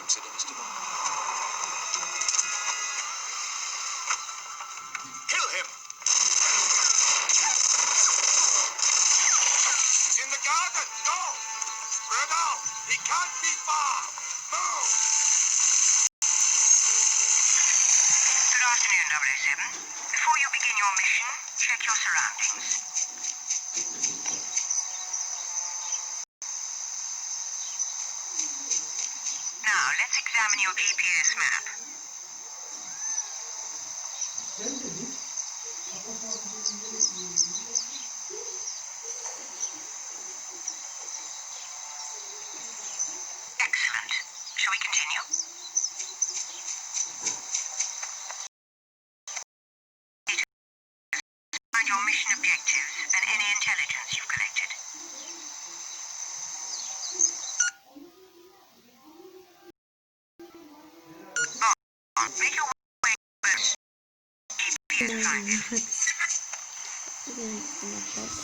Reconsider, Mr. Bond? Kill him! He's in the garden! Go! Spread out! He can't be far! Move! Good afternoon, 007. Before you begin your mission, check your surroundings. Now, let's examine your GPS map.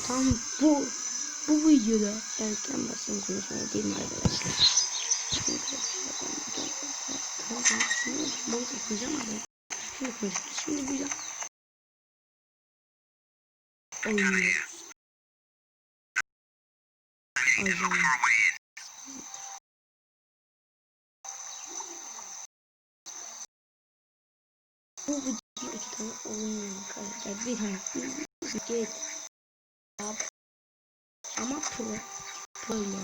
Tam bu bu videoda erken basın konuşmaya değil mi arkadaşlar? Balık yapacağım şimdi konuşuyoruz. Şimdi güzel. Oynuyoruz. Ajan. Bu videoda iki tane oyun arkadaşlar. Bir tane bir get. Ama pro. Pro ile.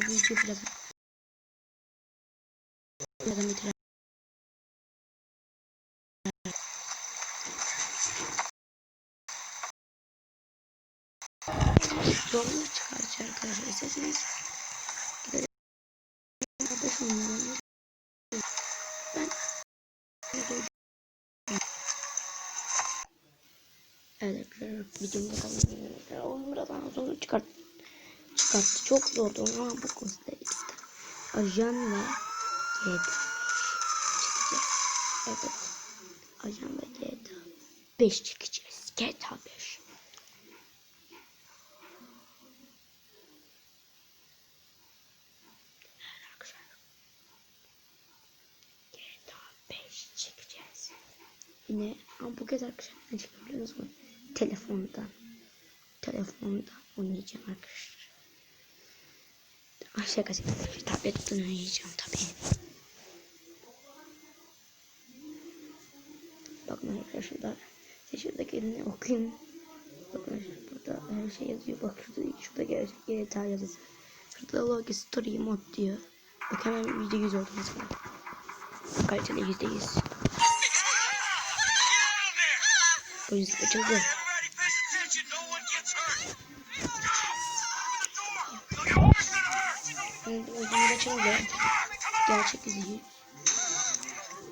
Bu video biraz biraz bitirelim. Zorlu çıkartıyor arkadaşlar. İsterseniz gidelim. Kardeş onları. Ben Evet arkadaşlar videomda kalan oyun buradan sonra çıkart çıkarttı. Çok zordu ama bu konuda işte. Ajan ve 5 çıkacağız. Evet. Ajan ve GTA 5 çıkacağız. GTA 5. Evet arkadaşlar. GTA 5 çıkacağız. Yine ama bu kez arkadaşlar ne çıkabiliyorsunuz mu? Telefondan. Telefondan oynayacağım arkadaşlar. Şaka şaka. Tabletten oynayacağım tabii. Bakın arkadaşlar da şuradaki okuyun. Bakın burada her şey yazıyor. Bak şurada, şurada gelecek GTA yazısı. Şurada log story mod diyor. Bak hemen %100 oldu mesela. Kaliteli %100. Polis açıldı. Şimdi uzun açıldı. Gerçek izleyici.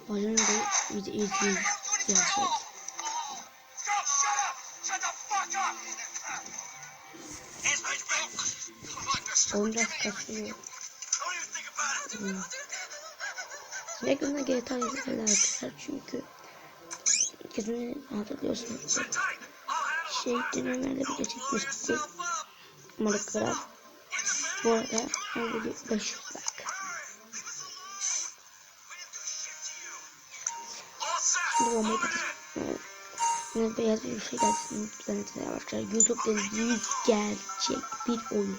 Bazen de yüz gerçek. On, about it. Hmm. Yakında GTA izlerler arkadaşlar çünkü kesin hatırlıyorsunuz. Şey dönemlerde bir çekmiştik. Minecraft. Bu arada her video 500 like. Şimdi bombayı patlatıp Yine beyaz bir şey gelsin zannetmeye başlar. Youtube'da yüz gerçek bir oyun.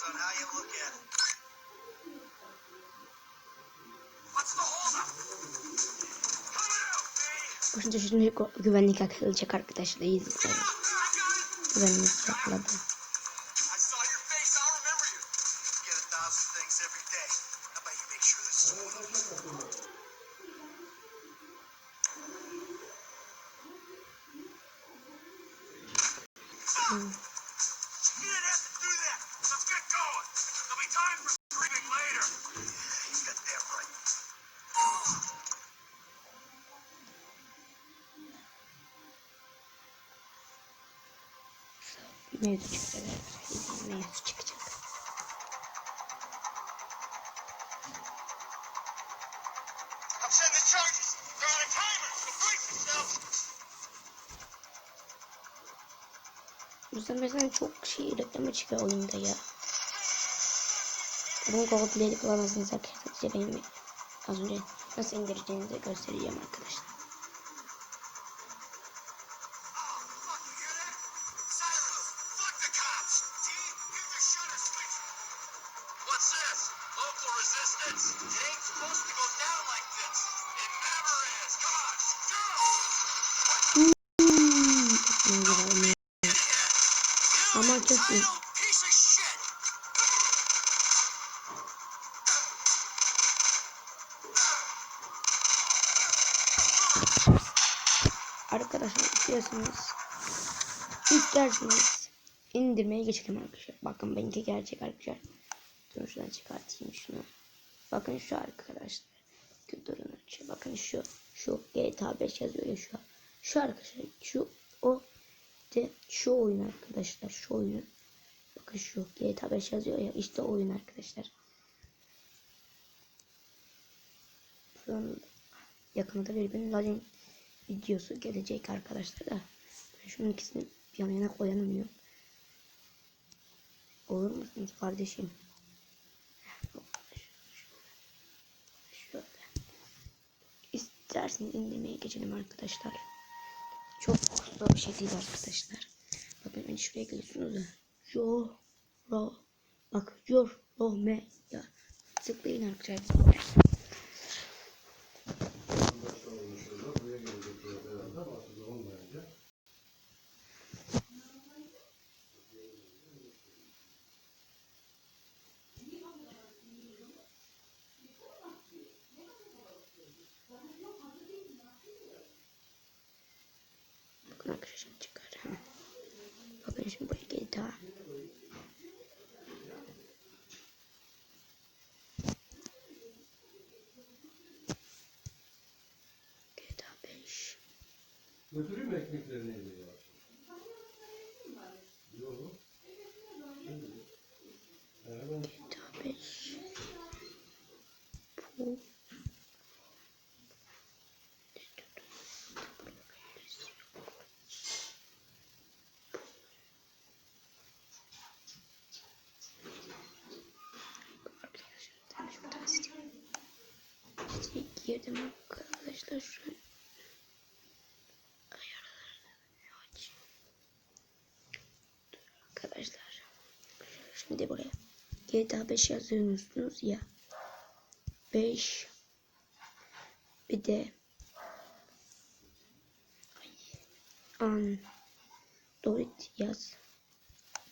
Depends on how you look at it. Başında şimdi gü- güvenlik yakalayacak arkadaşlar. İyi. Güvenlik yakaladı. I Mevzu çıkacak Mevzu çıkacak. Sefer mesela çok şey reklama çıkıyor oyunda ya. Bunun Goldblade falan aslında arkadaşlar benim az önce nasıl indireceğinizi göstereceğim arkadaşlar. Shit. Arkadaşlar istiyorsanız isterseniz indirmeye geçelim arkadaşlar. Bakın benimki gerçek arkadaşlar. Dur şuradan çıkartayım şunu. Bakın şu arkadaşlar. Durun önce. Bakın şu. Şu GTA 5 yazıyor ya şu. Şu arkadaşlar. Şu şu oyun arkadaşlar. Şu oyun. Bakın şu GTA 5 yazıyor ya. işte oyun arkadaşlar. Şu an yakında bir benim zaten videosu gelecek arkadaşlar da. Şunun ikisini yan yana koyamıyorum. Olur musunuz kardeşim? Şöyle. İsterseniz indirmeye geçelim arkadaşlar. Çok zor bir şey değil arkadaşlar. Bakın ben şuraya geliyorsunuz da. Jo, ro, bak yor, ro, me, ya. Tıklayın arkadaşlar. Bakın arkadaşlar çıkar. Hemen. Bakın şimdi buraya GTA. GTA 5. Götüreyim mi ekmeklerini eve ya? Yok. GTA 5. Bu. Girdim arkadaşlar şu an. Ayarlarını aç. Dur Arkadaşlar. Şimdi buraya GTA 5 yazıyorsunuz ya. 5 bir de Android yaz.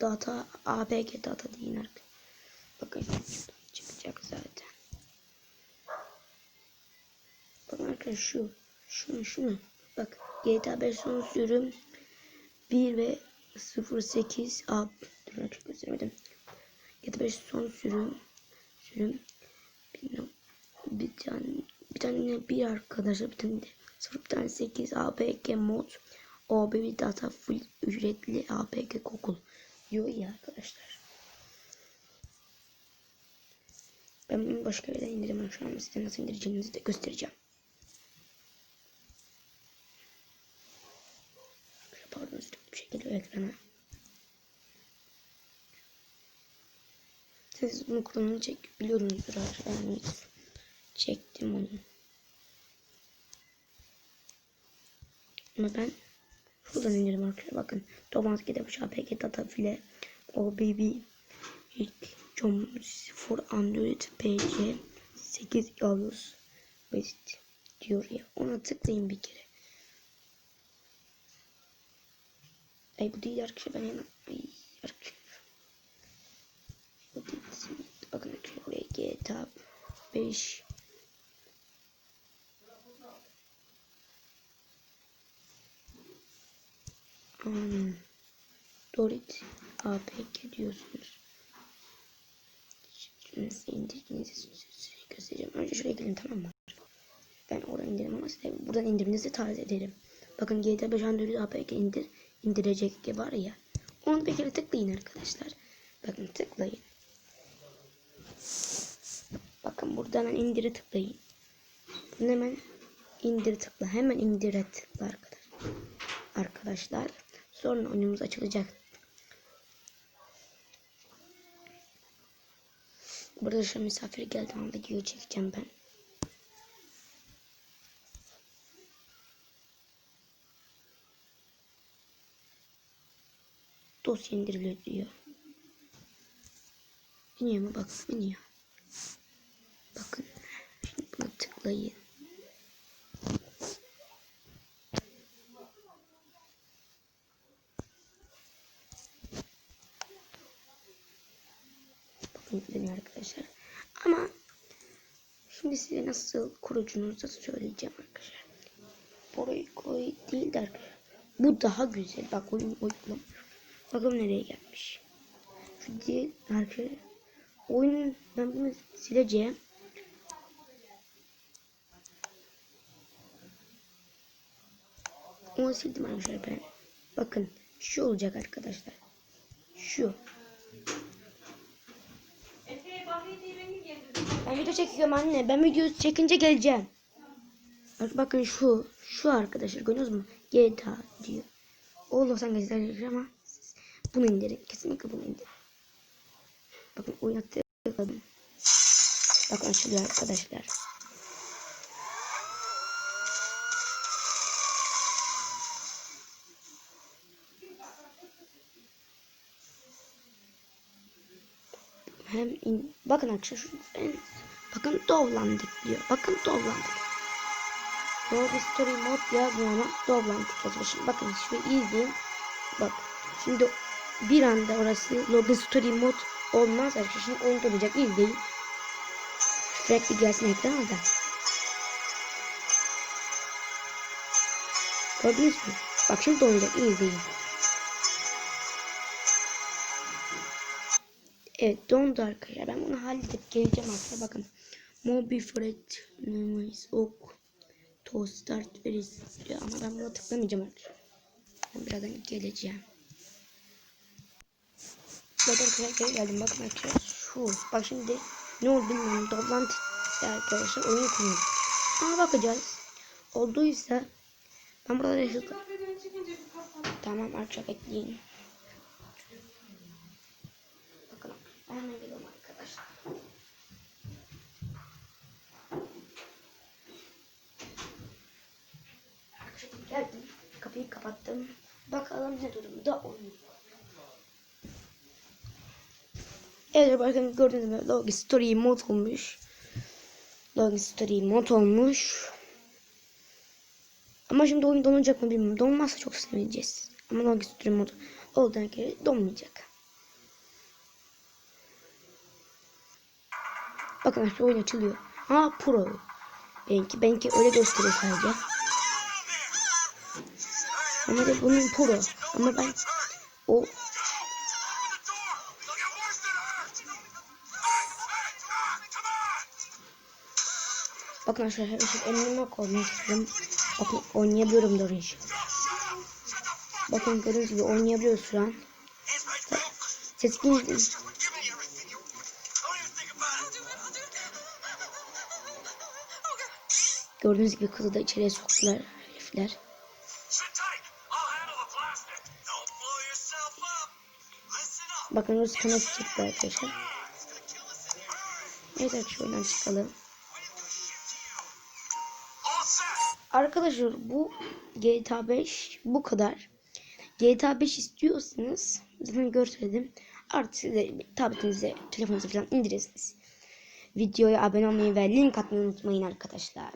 Data APG data deyin arkadaşlar. Bakın çıkacak zaten. Bakın arkadaşlar şu. Şunu şunu. Bak GTA 5 son sürüm 1 ve 08 ab. Dur göstermedim. GTA 5 son sürüm sürüm bir, bir tane bir tane bir arkadaşa bir tane de 0 tane 8 APK mod OBB data full ücretli APK Google diyor ya arkadaşlar. Ben bunu başka bir yerden indiremem şu an size nasıl indireceğinizi de göstereceğim. Pardon bir şey geliyor ekrana. bunun kurulunu çek biliyorum yani çektim onu. Ama ben şuradan indirim arkadaşlar bakın. Thomas Gide Bıçağı PK Data File OBB ilk Jones for Android PC 8 Yavuz Best diyor ya. Ona tıklayın bir kere. Ay bu değil arkadaşlar ben hemen. Ay arkadaşlar. Bakın buraya GTA 5 Hmm. Dorit APK diyorsunuz. Şimdi size indirdiğinizi göstereceğim. Önce şuraya gelin tamam mı? Ben oraya indirim ama size buradan indirdiğinizi tarif ederim. Bakın GTA 5 Android APK indir, indirecek var ya. Onu bir kere tıklayın arkadaşlar. Bakın tıklayın. Bakın buradan hemen indire tıklayın. Bunu hemen indir tıkla. Hemen indire tıkla arkadaşlar. Arkadaşlar. Sonra oyunumuz açılacak. Burada şu misafir geldi ama video çekeceğim ben. Dosya indiriliyor diyor. İniyor mu? Bak iniyor. Bakın. Şimdi buna tıklayın. Bakın deniyor arkadaşlar. Ama şimdi size nasıl kurucunuzu söyleyeceğim arkadaşlar. Burayı koy değil de. Bu daha güzel. Bak oyun uygulama. Bakalım nereye gelmiş. Şu değil arkadaşlar. Oyunun ben bunu sileceğim. Onu sildim arkadaşlar ben. Bakın şu olacak arkadaşlar. Şu. Ben video çekiyorum anne. Ben video çekince geleceğim. Bak bakın şu. Şu arkadaşlar görüyorsunuz mu? GTA diyor. Oğlum sen gösterecek ama bunu indirin. Kesinlikle bunu indirin. Bakın tıkladım. Bakın açılıyor arkadaşlar. Hem in, bakın arkadaşlar en, bakın dovlandık diyor. Bakın dovlandık. Log story mod yazmıyor ama dovlandık yazıyor. Şimdi bakın şimdi izleyin. Bak şimdi bir anda orası log story mod olmaz arkadaşlar. Şimdi oyun olacak izleyin. Sürekli gelsin ekrana da. Gördünüz mü? Bak şimdi olacak izleyin. Evet dondu arkadaşlar. Ben bunu halledip geleceğim arkadaşlar. Bakın. Mobi Fred Memories Ok To Start Veris diyor. Ama ben buna tıklamayacağım arkadaşlar. Ben birazdan geleceğim. Bakın arkadaşlar geri geldim. Bakın arkadaşlar şu. Bak şimdi ne oldu bilmiyorum. Doblantı arkadaşlar oyunu kuruyorum. Ama bakacağız. Olduysa ben burada yaşadım. Tamam arkadaşlar bekleyin. Bakın hemen geliyorum arkadaşlar. Arkadaşlar geldim. Kapıyı kapattım. Bakalım ne durumda oyun. Evet bakın gördüğünüz gibi Log Story mod olmuş. Log Story mod olmuş. Ama şimdi oyun donacak mı bilmiyorum. Donmazsa çok sevineceğiz. Ama Log Story mod olduğuna göre donmayacak. Bakın işte oyun açılıyor. Ha pro. Benimki, benimki öyle gösteriyor sadece. Ama da bunun pro. Ama ben o Bakın arkadaşlar işte elime koymak istiyorum. Bakın oynayabiliyorum da orayı. Bakın gördüğünüz gibi oynayabiliyoruz şu an. Ses Gördüğünüz gibi kızı da içeriye soktular herifler. Bakın Rus kanası çıktı arkadaşlar. Evet oyundan çıkalım. Arkadaşlar bu GTA 5 bu kadar. GTA 5 istiyorsanız zaten gösterdim. Artık size tabletinize, telefonunuza falan indirirsiniz. Videoya abone olmayı ve link atmayı unutmayın arkadaşlar.